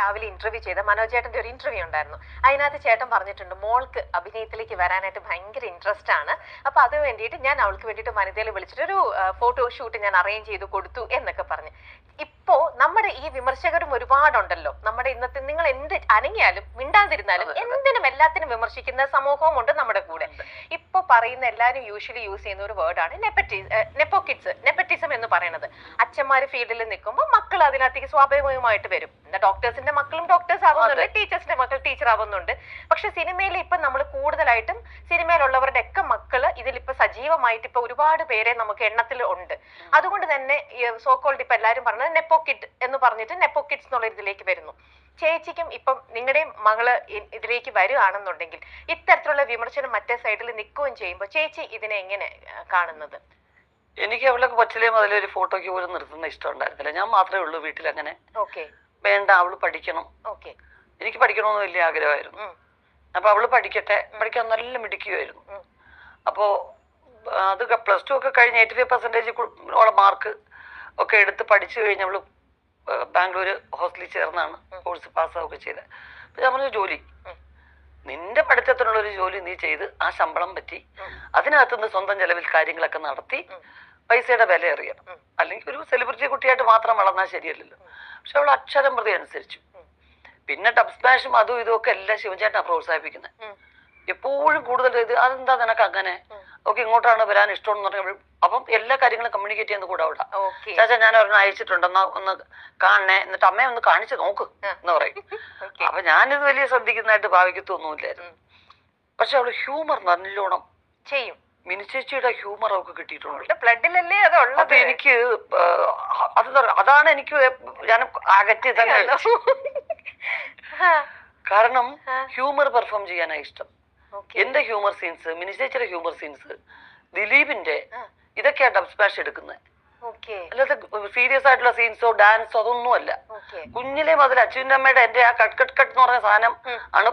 രാവിലെ ഇന്റർവ്യൂ ചെയ്ത മനോജ് ചേട്ടന്റെ ഒരു ഇന്റർവ്യൂ ഉണ്ടായിരുന്നു. അതിനകത്ത് ചേട്ടൻ പറഞ്ഞിട്ടുണ്ട് മോൾക്ക് അഭിനയത്തിലേക്ക് വരാനായിട്ട് ഭയങ്കര ഇൻട്രസ്റ്റ് ആണ്. അപ്പൊ അത് വേണ്ടിയിട്ട് ഞാൻ അവൾക്ക് വേണ്ടിയിട്ട് വനിതയിൽ വിളിച്ചിട്ട് ഒരു ഫോട്ടോ ഷൂട്ട് ഞാൻ അറേഞ്ച് ചെയ്ത് കൊടുത്തു എന്നൊക്കെ പറഞ്ഞു. ഇപ്പോ നമ്മുടെ ഈ വിമർശകരും ഒരുപാടുണ്ടല്ലോ. നമ്മുടെ ഇന്നത്തെ നിങ്ങൾ എന്ത് അനങ്ങിയാലും മിണ്ടാതിരുന്നാലും. എന്തിനും എല്ലാത്തിനും വിമർശിക്കുന്ന സമൂഹവും ഉണ്ട് നമ്മുടെ കൂടെ. ഇപ്പൊ പറയുന്ന എല്ലാരും യൂഷ്വലി യൂസ് ചെയ്യുന്ന ഒരു വേർഡാണ് നെപ്പറ്റി നെപ്പോക്കിറ്റ്സ് നെപ്പറ്റിസം എന്ന് പറയുന്നത് അച്ഛന്മാര് ഫീൽഡിൽ നിൽക്കുമ്പോൾ മക്കൾ അതിനകത്തേക്ക് സ്വാഭാവികമായിട്ട് വരും. എന്താ ഡോക്ടേഴ്സിന്റെ മക്കളും ഡോക്ടേഴ്സ് ആവുന്നുണ്ട് ടീച്ചേഴ്സിന്റെ മക്കൾ ടീച്ചർ ആവുന്നുണ്ട്. പക്ഷെ സിനിമയിൽ ഇപ്പൊ നമ്മൾ കൂടുതലായിട്ടും സിനിമയിലുള്ളവരുടെ ഒക്കെ മക്കൾ ഇതിലിപ്പോ സജീവമായിട്ട് ഇപ്പൊ ഒരുപാട് പേരെ നമുക്ക് എണ്ണത്തിൽ ഉണ്ട്. അതുകൊണ്ട് തന്നെ സോക്കോൾഡ് ഇപ്പൊ എല്ലാരും പറഞ്ഞത് നെപ്പോക്കിറ്റ് എന്ന് പറഞ്ഞിട്ട് നെപ്പോക്കിറ്റ്സ് എന്നുള്ള ഇതിലേക്ക് വരുന്നു. ചേച്ചിക്കും ഇപ്പം നിങ്ങളുടെയും മകൾ ഇതിലേക്ക് വരികയാണെന്നുണ്ടെങ്കിൽ ഇത്തരത്തിലുള്ള വിമർശനം മറ്റേ സൈഡിൽ നിൽക്കുകയും ചെയ്യുമ്പോൾ ചേച്ചി ഇതിനെ എങ്ങനെ കാണുന്നത്? എനിക്ക് അവളെ കൊച്ചിലെ മുതലേ ഒരു ഫോട്ടോയ്ക്ക് പോലും നിർത്തുന്ന ഇഷ്ടം ഉണ്ടായിരുന്നില്ല. ഞാൻ മാത്രമേ ഉള്ളൂ വീട്ടിൽ അങ്ങനെ വേണ്ട അവൾ പഠിക്കണം. എനിക്ക് പഠിക്കണമെന്ന് വലിയ ആഗ്രഹമായിരുന്നു. അപ്പൊ അവൾ പഠിക്കട്ടെ പഠിക്കാൻ നല്ല മിടുക്കിയായിരുന്നു. ഉം. അപ്പോ അത് പ്ലസ് ടു ഒക്കെ കഴിഞ്ഞ് എയ്റ്റി ഫൈവ് പെർസെന്റേജ് ഉള്ള മാർക്ക് ഒക്കെ എടുത്ത് പഠിച്ചു കഴിഞ്ഞ് നമ്മൾ ബാംഗ്ലൂർ ഹോസ്റ്റലിൽ ചേർന്നാണ് കോഴ്സ് പാസ്സാവുകയൊക്കെ ചെയ്തത്. അപ്പൊ ഞാൻ പറഞ്ഞു ജോലി. നിന്റെ പഠിത്തത്തിനുള്ള ഒരു ജോലി നീ ചെയ്ത് ആ ശമ്പളം പറ്റി. അതിനകത്തുനിന്ന് സ്വന്തം ചെലവിൽ കാര്യങ്ങളൊക്കെ നടത്തി പൈസയുടെ വില അറിയണം. അല്ലെങ്കിൽ ഒരു സെലിബ്രിറ്റി കുട്ടിയായിട്ട് മാത്രം വളർന്നാൽ ശരിയല്ലല്ലോ. പക്ഷെ അവൾ അക്ഷരം പ്രതി അനുസരിച്ചു. പിന്നെ ടബ് സ്മാഷും അതും ഇതും ഒക്കെ എല്ലാം ശിവചേട്ടനാണ് പ്രോത്സാഹിപ്പിക്കുന്നത് എപ്പോഴും കൂടുതൽ ഇത് അതെന്താ നിനക്ക് അങ്ങനെ. ഓക്കെ ഇങ്ങോട്ടാണ് വരാൻ ഇഷ്ടം എന്ന് പറഞ്ഞാൽ അപ്പം എല്ലാ കാര്യങ്ങളും കമ്മ്യൂണിക്കേറ്റ് ചെയ്യുന്ന കൂടെ അവിടെ ചാച്ചാ ഞാൻ ഒരെണ്ണം അയച്ചിട്ടുണ്ട്. എന്നാ ഒന്ന് കാണണേ. എന്നിട്ട് അമ്മയെ ഒന്ന് കാണിച്ചു നോക്ക്. എന്ന് പറയും. അപ്പൊ ഞാനിത് വലിയ ശ്രദ്ധിക്കുന്നതായിട്ട് ഭാവിക്കത്തൊന്നുമില്ലായിരുന്നു. പക്ഷെ അവൾ ഹ്യൂമർ നല്ലോണം ചെയ്യും. മിനിച്ചേച്ചിയുടെ ഹ്യൂമർ അവൾക്ക് കിട്ടിയിട്ടുണ്ട്. ബ്ലഡിലല്ലേ അത് അപ്പൊ ഉള്ളത് എനിക്ക് അത് അതാണ് എനിക്ക് ഞാൻ അകറ്റി തന്നെ കാരണം ഹ്യൂമർ പെർഫോം ചെയ്യാനാണ് ഇഷ്ടം. എന്റെ ഹ്യൂമർ സീൻസ് മിനിച്ചേച്ചിയുടെ ഹ്യൂമർ സീൻസ് ദിലീപിന്റെ ഇതൊക്കെയാണ് ഇതൊക്കെയാ ഡബ് സ്പാഷ് എടുക്കുന്നത് അല്ലാതെ സീരിയസ് ആയിട്ടുള്ള സീൻസോ ഡാൻസോ അതൊന്നും അല്ല. കുഞ്ഞിലെ മുതൽ അമ്മയുടെ എന്റെ ആ കട്ട് കട്ട് കട്ട് എന്ന് പറഞ്ഞ സാധനം ആണ്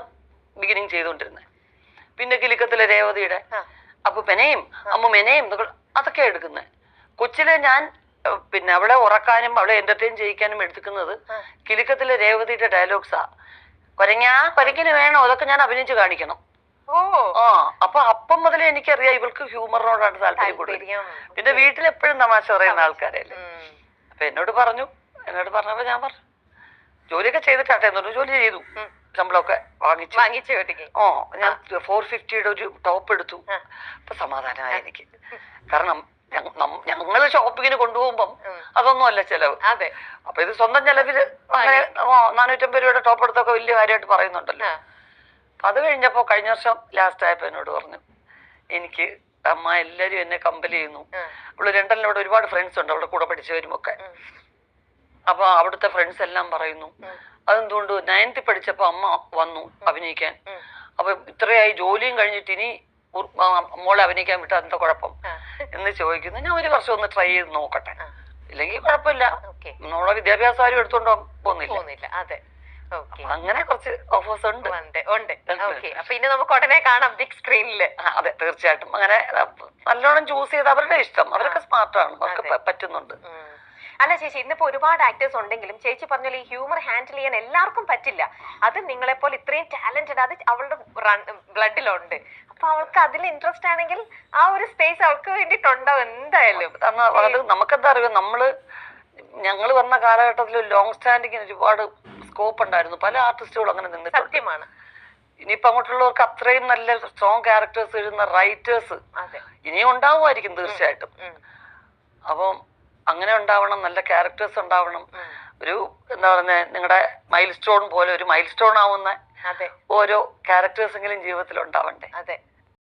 ബിഗിനിങ് ചെയ്തുകൊണ്ടിരുന്നത് പിന്നെ കിലിക്കത്തിലെ രേവതിയുടെ. അപ്പൊ പെനയും അമ്മ മെനയും അതൊക്കെ എടുക്കുന്നത് കൊച്ചിലെ ഞാൻ പിന്നെ അവളെ ഉറക്കാനും അവളെ എന്റർടൈൻ ചെയ്യിക്കാനും എടുക്കുന്നത് കിലുക്കത്തിലെ രേവതിയുടെ ഡയലോഗ്സാ കൊരങ്ങാ കൊരങ്ങിന് വേണോ? അതൊക്കെ ഞാൻ അഭിനയിച്ച് കാണിക്കണം. ആ അപ്പൊ അപ്പം മുതലേ എനിക്കറിയാം ഇവൾക്ക് ഹ്യൂമറിനോടാണ് താല്പര്യം കൂടുതൽ. പിന്നെ വീട്ടിൽ എപ്പോഴും തമാശ പറയുന്ന ആൾക്കാരല്ലേ. അപ്പൊ എന്നോട് പറഞ്ഞു എന്നോട് പറഞ്ഞപ്പോ ഞാൻ പറഞ്ഞു ജോലിയൊക്കെ ചെയ്തിട്ടാട്ടെ? എന്നോട് ജോലി ചെയ്തു. ശമ്പളമൊക്കെ വാങ്ങിച്ചു. വാങ്ങിച്ചു ഓ ഞാൻ ഫോർ ഫിഫ്റ്റിയുടെ ഒരു ടോപ്പ് എടുത്തു. അപ്പൊ സമാധാനമായി എനിക്ക്. കാരണം ഞങ്ങൾ ഷോപ്പിങ്ങിന് കൊണ്ടുപോകുമ്പം. അതൊന്നും അല്ല ചെലവ്. അതെ. അപ്പൊ ഇത് സ്വന്തം ചെലവിൽ നാനൂറ്റമ്പത് രൂപയുടെ ടോപ്പ് എടുത്തൊക്കെ വലിയ കാര്യമായിട്ട് പറയുന്നുണ്ടല്ലോ. അത് കഴിഞ്ഞപ്പോൾ കഴിഞ്ഞ വർഷം ലാസ്റ്റ് ആയപ്പോ എന്നോട് പറഞ്ഞു എനിക്ക് അമ്മ എല്ലാരും എന്നെ കമ്പൽ ചെയ്യുന്നു. അവൾ ലണ്ടനിലൂടെ ഒരുപാട് ഫ്രണ്ട്സ് ഉണ്ട് അവളുടെ കൂടെ പഠിച്ചവരും ഒക്കെ. ഉം. അപ്പൊ അവിടുത്തെ ഫ്രണ്ട്സ് എല്ലാം പറയുന്നു. അതെന്തുകൊണ്ട് നയൻത്തിൽ പഠിച്ചപ്പോ അമ്മ വന്നു അഭിനയിക്കാൻ. അപ്പൊ ഇത്രയായി ജോലിയും കഴിഞ്ഞിട്ട് ഇനി മോളെ അഭിനയിക്കാൻ വിട്ടാ എന്താ കുഴപ്പം? എന്ന് ചോദിക്കുന്നു. ഞാൻ ഒരു വർഷം ഒന്ന് ട്രൈ ചെയ്ത് നോക്കട്ടെ. ഇല്ലെങ്കിൽ കുഴപ്പമില്ല. നമ്മളെ വിദ്യാഭ്യാസം ആരും എടുത്തോണ്ട് പോകുന്നില്ല. അതെ. അങ്ങനെ കുറച്ച് ഓഫേഴ്സ് ഉണ്ട്. ഉണ്ട് ഓക്കെ അപ്പൊ ഇനി നമുക്ക് ഉടനെ കാണാം ബിഗ് സ്ക്രീനിൽ അതെ തീർച്ചയായിട്ടും. അങ്ങനെ നല്ലോണം ചൂസ് ചെയ്ത് അവരുടെ ഇഷ്ടം. അവരൊക്കെ സ്മാർട്ടാണ് അവർക്ക് പറ്റുന്നുണ്ട്. അല്ല ചേച്ചി ഇന്നിപ്പോ ഒരുപാട് ആക്ടേഴ്സ് ഉണ്ടെങ്കിലും ചേച്ചി പറഞ്ഞ ഈ ഹ്യൂമർ ഹാൻഡിൽ ചെയ്യാൻ എല്ലാവർക്കും പറ്റില്ല. അത് നിങ്ങളെ പോലെ ഇത്രയും ടാലന്റഡ് അത് അവളുടെ ബ്ലഡിലുണ്ട് അപ്പൊ അവൾക്ക് അതിൽ ഇൻട്രസ്റ്റ് ആണെങ്കിൽ ആ ഒരു സ്പേസ് അവൾക്ക് വേണ്ടിയിട്ടുണ്ടാവും എന്തായാലും? നമുക്കെന്താ അറിയാം? നമ്മൾ ഞങ്ങൾ വന്ന കാലഘട്ടത്തിൽ ലോങ് സ്റ്റാൻഡിങ്ങിന് ഒരുപാട് സ്കോപ്പ് ഉണ്ടായിരുന്നു. പല ആർട്ടിസ്റ്റുകളും അങ്ങനെ നിന്നിട്ടുണ്ട്. സത്യമാണ്. ഇനിയിപ്പോ അങ്ങോട്ടുള്ളവർക്ക് അത്രയും നല്ല സ്ട്രോങ് ക്യാരക്ടേഴ്സ് എഴുതുന്ന റൈറ്റേഴ്സ് ഇനിയും ഉണ്ടാവുമായിരിക്കും തീർച്ചയായിട്ടും. അപ്പം അങ്ങനെ ഉണ്ടാവണം നല്ല ക്യാരക്ടേഴ്സ് ഉണ്ടാവണം. ഒരു എന്താ പറയുന്നത് നിങ്ങളുടെ മൈൽ സ്റ്റോൺ പോലെ ഒരു മൈൽ സ്റ്റോൺ ആവുന്ന ഓരോ ക്യാരക്ടേഴ്സ് എങ്കിലും ജീവിതത്തിൽ ഉണ്ടാവണ്ടേ? അതെ.